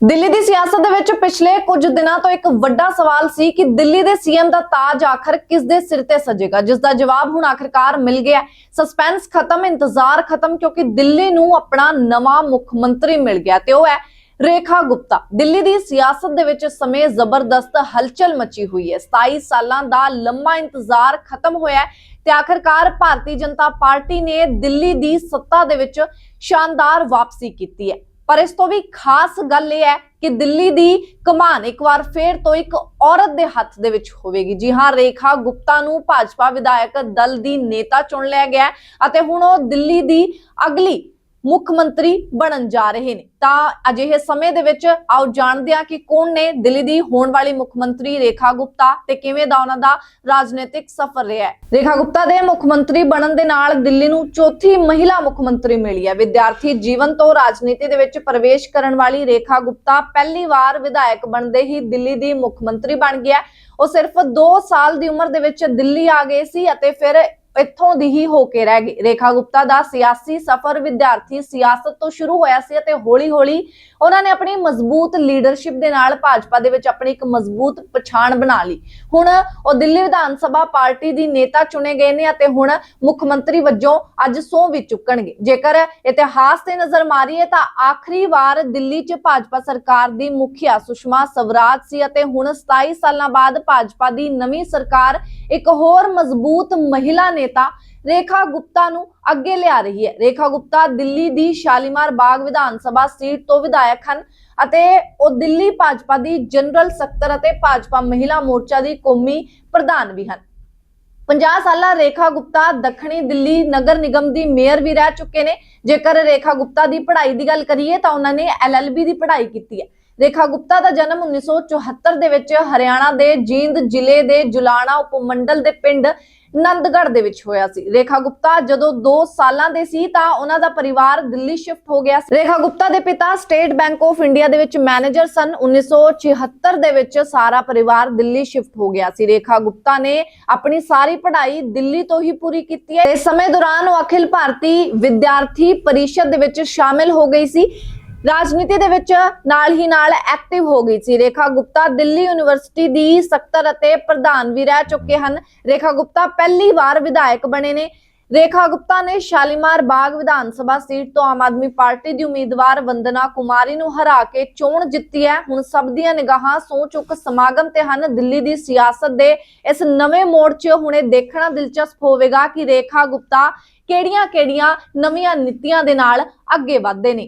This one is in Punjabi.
ਦਿੱਲੀ ਦੀ ਸਿਆਸਤ ਦੇ ਵਿੱਚ ਪਿਛਲੇ ਕੁਝ ਦਿਨਾਂ ਤੋਂ ਇੱਕ ਵੱਡਾ ਸਵਾਲ ਸੀ ਕਿ ਦਿੱਲੀ ਦੇ ਸੀਐਮ ਦਾ ਤਾਜ ਆਖਰ ਕਿਸ ਦੇ ਸਿਰ ਤੇ ਸਜੇਗਾ? ਜਿਸ ਦਾ ਜਵਾਬ ਹੁਣ ਆਖਰਕਾਰ ਮਿਲ ਗਿਆ ਸਸਪੈਂਸ ਖਤਮ, ਇੰਤਜ਼ਾਰ ਖਤਮ, ਕਿਉਂਕਿ ਦਿੱਲੀ ਨੂੰ ਆਪਣਾ ਨਵਾਂ ਮੁੱਖ ਮੰਤਰੀ ਮਿਲ ਗਿਆ ਤੇ ਉਹ ਹੈ ਰੇਖਾ ਗੁਪਤਾ। ਦਿੱਲੀ ਦੀ ਸਿਆਸਤ ਦੇ ਵਿੱਚ ਇਸ ਸਮੇਂ ਜ਼ਬਰਦਸਤ ਹਲਚਲ ਮਚੀ ਹੋਈ ਹੈ। 27 ਸਾਲਾਂ ਦਾ ਲੰਮਾ ਇੰਤਜ਼ਾਰ ਖਤਮ ਹੋਇਆ ਤੇ ਆਖਰਕਾਰ ਭਾਰਤੀ ਜਨਤਾ ਪਾਰਟੀ ਨੇ ਦਿੱਲੀ ਦੀ ਸੱਤਾ ਦੇ ਵਿੱਚ ਸ਼ਾਨਦਾਰ ਵਾਪਸੀ ਕੀਤੀ ਹੈ। ਪਰ ਇਸ ਤੋਂ ਵੀ ਖਾਸ ਗੱਲ ਇਹ ਹੈ ਕਿ ਦਿੱਲੀ ਦੀ ਕਮਾਨ ਇੱਕ ਵਾਰ ਫੇਰ ਤੋਂ ਇੱਕ ਔਰਤ ਦੇ ਹੱਥ ਦੇ ਵਿੱਚ ਹੋਵੇਗੀ। ਜੀ ਹਾਂ, ਰੇਖਾ ਗੁਪਤਾ ਨੂੰ ਭਾਜਪਾ ਵਿਧਾਇਕ ਦਲ ਦੀ ਨੇਤਾ ਚੁਣ ਲਿਆ ਗਿਆ ਅਤੇ ਹੁਣ ਉਹ ਦਿੱਲੀ ਦੀ ਅਗਲੀ ਮੁੱਖ ਮੰਤਰੀ ਬਣਨ ਜਾ ਰਹੇ ਨੇ। ਤਾਂ ਅਜਿਹੇ ਸਮੇਂ ਦੇ ਵਿੱਚ ਆਓ ਜਾਣਦੇ ਹਾਂ ਕਿ ਕੌਣ ਨੇ ਦਿੱਲੀ ਦੀ ਹੋਣ ਵਾਲੀ ਮੁੱਖ ਮੰਤਰੀ ਰੇਖਾ ਗੁਪਤਾ ਤੇ ਕਿਵੇਂ ਦਾ ਉਹਨਾਂ ਦਾ ਰਾਜਨੀਤਿਕ ਸਫ਼ਰ ਰਿਹਾ ਹੈ। ਰੇਖਾ ਗੁਪਤਾ ਦੇ ਮੁੱਖ ਮੰਤਰੀ ਬਣਨ ਦੇ ਨਾਲ ਦਿੱਲੀ ਨੂੰ ਚੌਥੀ ਮਹਿਲਾ ਮੁੱਖ ਮੰਤਰੀ ਮਿਲੀ ਹੈ। ਵਿਦਿਆਰਥੀ ਜੀਵਨ ਤੋਂ ਰਾਜਨੀਤੀ ਦੇ ਵਿੱਚ ਪ੍ਰਵੇਸ਼ ਕਰਨ ਵਾਲੀ ਰੇਖਾ ਗੁਪਤਾ ਪਹਿਲੀ ਵਾਰ ਵਿਧਾਇਕ ਬਣਦੇ ਹੀ ਦਿੱਲੀ ਦੀ ਮੁੱਖ ਮੰਤਰੀ ਬਣ ਗਿਆ ਉਹ ਸਿਰਫ 2 ਸਾਲ ਦੀ ਉਮਰ ਦੇ ਵਿੱਚ ਦਿੱਲੀ ਆ ਗਏ ਸੀ ਅਤੇ ਫਿਰ ਇੱਥੋਂ ਦੀ ਹੀ ਹੋ ਕੇ ਰਹਿ ਗਏ ਰੇਖਾ ਗੁਪਤਾ ਦਾ ਸਿਆਸੀ ਸਫ਼ਰ ਵਿਦਿਆਰਥੀ ਸਿਆਸਤ ਤੋਂ ਸ਼ੁਰੂ ਹੋਇਆ ਸੀ ਅਤੇ ਹੌਲੀ-ਹੌਲੀ ਉਹਨਾਂ ਨੇ ਆਪਣੀ ਮਜ਼ਬੂਤ ਲੀਡਰਸ਼ਿਪ ਦੇ ਨਾਲ ਭਾਜਪਾ ਦੇ ਵਿੱਚ ਆਪਣੀ ਇੱਕ ਮਜ਼ਬੂਤ ਪਛਾਣ ਬਣਾ ਲਈ। ਹੁਣ ਉਹ ਦਿੱਲੀ ਵਿਧਾਨ ਸਭਾ ਪਾਰਟੀ ਦੀ ਨੇਤਾ ਚੁਣੇ ਗਏ ਨੇ ਅਤੇ ਹੁਣ ਮੁੱਖ ਮੰਤਰੀ ਵਜੋਂ ਅੱਜ ਸਹੁੰ ਵੀ ਚੁੱਕਣਗੇ। ਜੇਕਰ ਇਤਿਹਾਸ ਤੇ ਨਜ਼ਰ ਮਾਰੀਏ ਤਾਂ ਆਖਰੀ ਵਾਰ ਦਿੱਲੀ 'ਚ ਭਾਜਪਾ ਸਰਕਾਰ ਦੀ ਮੁਖੀਆ ਸੁਸ਼ਮਾ ਸਵਰਾਜ ਸੀ ਅਤੇ ਹੁਣ 27 ਸਾਲਾਂ ਬਾਅਦ ਭਾਜਪਾ ਦੀ ਨਵੀਂ ਸਰਕਾਰ ਇੱਕ ਹੋਰ ਮਜ਼ਬੂਤ ਮਹਿਲਾ ਨੇ ਨੇਤਾ ਰੇਖਾ ਗੁਪਤਾ ਨੂੰ ਅੱਗੇ ਲਿਆ ਰਹੀ ਹੈ। ਰੇਖਾ ਗੁਪਤਾ ਦਿੱਲੀ ਦੀ ਸ਼ਾਲੀਮਾਰ ਬਾਗ ਵਿਧਾਨ ਸਭਾ ਸੀਟ ਤੋਂ ਵਿਧਾਇਕ ਹਨ ਅਤੇ ਉਹ ਦਿੱਲੀ ਭਾਜਪਾ ਦੀ ਜਨਰਲ ਸਕੱਤਰ ਅਤੇ ਭਾਜਪਾ ਮਹਿਲਾ ਮੋਰਚਾ ਦੀ ਕੌਮੀ ਪ੍ਰਧਾਨ ਵੀ ਹਨ। 50 ਸਾਲਾ ਰੇਖਾ ਗੁਪਤਾ ਦੱਖਣੀ ਦਿੱਲੀ ਨਗਰ ਨਿਗਮ ਦੀ ਮੇਅਰ ਵੀ ਰਹਿ ਚੁੱਕੇ ਨੇ। ਜੇਕਰ ਰੇਖਾ ਗੁਪਤਾ ਦੀ ਪੜ੍ਹਾਈ ਦੀ ਗੱਲ ਕਰੀਏ ਤਾਂ ਉਹਨਾਂ ਨੇ ਐਲਐਲਬੀ ਦੀ ਪੜ੍ਹਾਈ ਕੀਤੀ ਹੈ। ਰੇਖਾ ਗੁਪਤਾ ਦਾ ਜਨਮ 1974 ਦੇ ਵਿੱਚ ਹਰਿਆਣਾ ਦੇ ਜੀਂਦ ਜ਼ਿਲ੍ਹੇ ਦੇ ਜੁਲਾਣਾ ਉਪਮੰਡਲ ਦੇ ਪਿੰਡ ਨੰਦਗੜ੍ਹ ਦੇ ਵਿੱਚ ਹੋਇਆ ਸੀ। ਰੇਖਾ ਗੁਪਤਾ ਜਦੋਂ 2 ਸਾਲਾਂ ਦੇ ਸੀ ਤਾਂ ਉਹਨਾਂ ਦਾ ਪਰਿਵਾਰ ਦਿੱਲੀ ਸ਼ਿਫਟ ਹੋ ਗਿਆ ਰੇਖਾ ਗੁਪਤਾ ਦੇ ਪਿਤਾ ਸਟੇਟ ਬੈਂਕ ਆਫ ਇੰਡੀਆ ਦੇ ਵਿੱਚ ਮੈਨੇਜਰ ਸਨ। 1976 ਦੇ ਵਿੱਚ ਸਾਰਾ ਪਰਿਵਾਰ ਦਿੱਲੀ ਸ਼ਿਫਟ ਹੋ ਗਿਆ ਸੀ। ਰੇਖਾ ਗੁਪਤਾ ਨੇ ਆਪਣੀ ਸਾਰੀ ਪੜ੍ਹਾਈ ਦਿੱਲੀ ਤੋਂ ਹੀ ਪੂਰੀ ਕੀਤੀ ਹੈ। ਇਸ ਸਮੇਂ ਦੌਰਾਨ ਉਹ ਅਖਿਲ ਭਾਰਤੀ ਵਿਦਿਆਰਥੀ ਪਰਿਸ਼ਦ ਦੇ ਵਿੱਚ ਸ਼ਾਮਿਲ ਹੋ ਗਈ ਸੀ। ਰਾਜਨੀਤੀ ਦੇ ਵਿੱਚ ਨਾਲ ਹੀ ਨਾਲ ਐਕਟਿਵ ਹੋ ਗਈ ਸੀ। ਰੇਖਾ ਗੁਪਤਾ ਦਿੱਲੀ ਯੂਨੀਵਰਸਿਟੀ ਦੀ ਸਕੱਤਰ ਅਤੇ ਪ੍ਰਧਾਨ ਵੀ ਰਹਿ ਚੁੱਕੇ ਹਨ। ਰੇਖਾ ਗੁਪਤਾ ਪਹਿਲੀ ਵਾਰ ਵਿਧਾਇਕ ਬਣੇ ਨੇ। ਰੇਖਾ ਗੁਪਤਾ ਨੇ ਸ਼ਾਲੀਮਾਰ ਬਾਗ ਵਿਧਾਨ ਸਭਾ ਸੀਟ ਤੋਂ ਆਮ ਆਦਮੀ ਪਾਰਟੀ ਦੀ ਉਮੀਦਵਾਰ ਵੰਦਨਾ ਕੁਮਾਰੀ ਨੂੰ ਹਰਾ ਕੇ ਚੋਣ ਜਿੱਤੀ ਹੈ। ਹੁਣ ਸਭ ਦੀਆਂ ਨਿਗਾਹਾਂ ਸੋ ਚੁੱਕ ਸਮਾਗਮ ਤੇ ਹਨ। ਦਿੱਲੀ ਦੀ ਸਿਆਸਤ ਦੇ ਇਸ ਨਵੇਂ ਮੋੜ 'ਚ ਹੁਣੇ ਦੇਖਣਾ ਦਿਲਚਸਪ ਹੋਵੇਗਾ ਕਿ ਰੇਖਾ ਗੁਪਤਾ ਕਿਹੜੀਆਂ-ਕਿਹੜੀਆਂ ਨਵੀਆਂ ਨੀਤੀਆਂ ਦੇ ਨਾਲ ਅੱਗੇ ਵਧਦੇ ਨੇ।